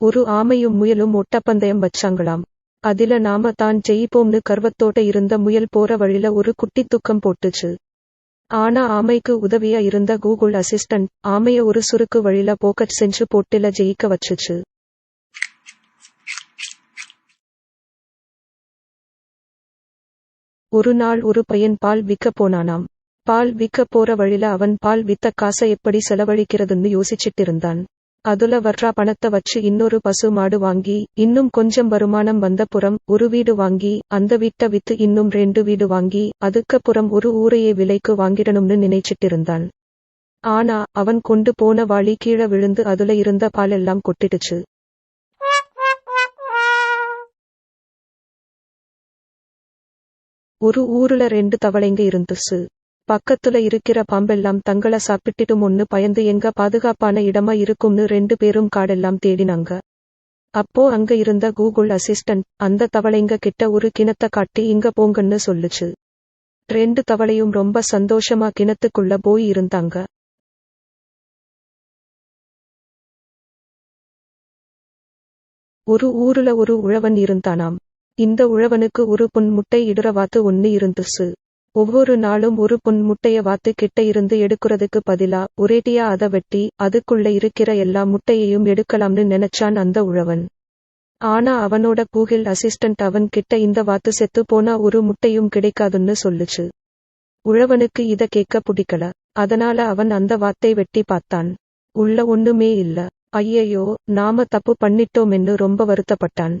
ஒரு ஆமையும் முயலும் ஒட்டப்பந்தயம் வச்சாங்களாம். அதில நாம தான் ஜெயிப்போம்னு கர்வத்தோட இருந்த முயல் போற வழியில ஒரு குட்டி துக்கம் போட்டுச்சு. ஆனா ஆமைக்கு உதவியா இருந்த கூகுள் அசிஸ்டன்ட் ஆமைய ஒரு சுருக்கு வழியில போக்கட் செஞ்சு போட்டில ஜெயிக்க வச்சுச்சு. ஒரு நாள் ஒரு பையன் பால் விற்க போனானாம். பால் விற்க போற வழியில அவன் பால் வித்த காசை எப்படி செலவழிக்கிறதுன்னு யோசிச்சிட்டு இருந்தான் அதுல வர்ற பணத்தை வச்சு இன்னொரு பசு மாடு வாங்கி இன்னும் கொஞ்சம் வருமானம் வந்த புறம் ஒரு வீடு வாங்கி அந்த வீட்டை வித்து இன்னும் ரெண்டு வீடு வாங்கி அதுக்கப்புறம் ஒரு ஊரையே விலைக்கு வாங்கிடணும்னு நினைச்சிட்டு இருந்தான் ஆனா அவன் கொண்டு போன வாளி கீழே விழுந்து அதுல இருந்த பாலெல்லாம் கொட்டிடுச்சு. ஒரு ஊருல ரெண்டு தவளைங்க இருந்துச்சு. பக்கத்துல இருக்கிற பாம்பெல்லாம் தங்கள சாப்பிட்டுட்டுமொன்னு பயந்து எங்க பாதுகாப்பான இடமா இருக்கும்னு ரெண்டு பேரும் காடெல்லாம் தேடினாங்க. அப்போ அங்க இருந்த கூகுள் அசிஸ்டன்ட் அந்த தவளைங்க கிட்ட ஒரு கிணத்த காட்டி இங்க போங்கன்னு சொல்லுச்சு. ரெண்டு தவளையும் ரொம்ப சந்தோஷமா கிணத்துக்குள்ள போய் இருந்தாங்க. ஒரு ஊருல ஒரு உழவன் இருந்தானாம். இந்த உழவனுக்கு ஒரு புன் முட்டை இடுற வாத்து ஒன்னு இருந்துச்சு. ஒவ்வொரு நாளும் ஒரு பொன் முட்டைய வாத்து கிட்ட இருந்து எடுக்கிறதுக்கு பதிலா ஒரேட்டியா அத வெட்டி அதுக்குள்ள இருக்கிற எல்லா முட்டையையும் எடுக்கலாம்னு நினைச்சான் அந்த உழவன். ஆனா அவனோட கூகிள் அசிஸ்டன்ட் அவன் கிட்ட இந்த வாத்து செத்து போனா ஒரு முட்டையும் கிடைக்காதுன்னு சொல்லுச்சு. உழவனுக்கு இத கேட்க பிடிக்கல. அதனால அவன் அந்த வாத்தை வெட்டி பார்த்தான். உள்ள ஒண்ணுமே இல்ல. ஐயையோ நாம தப்பு பண்ணிட்டோமென்னு ரொம்ப வருத்தப்பட்டான்.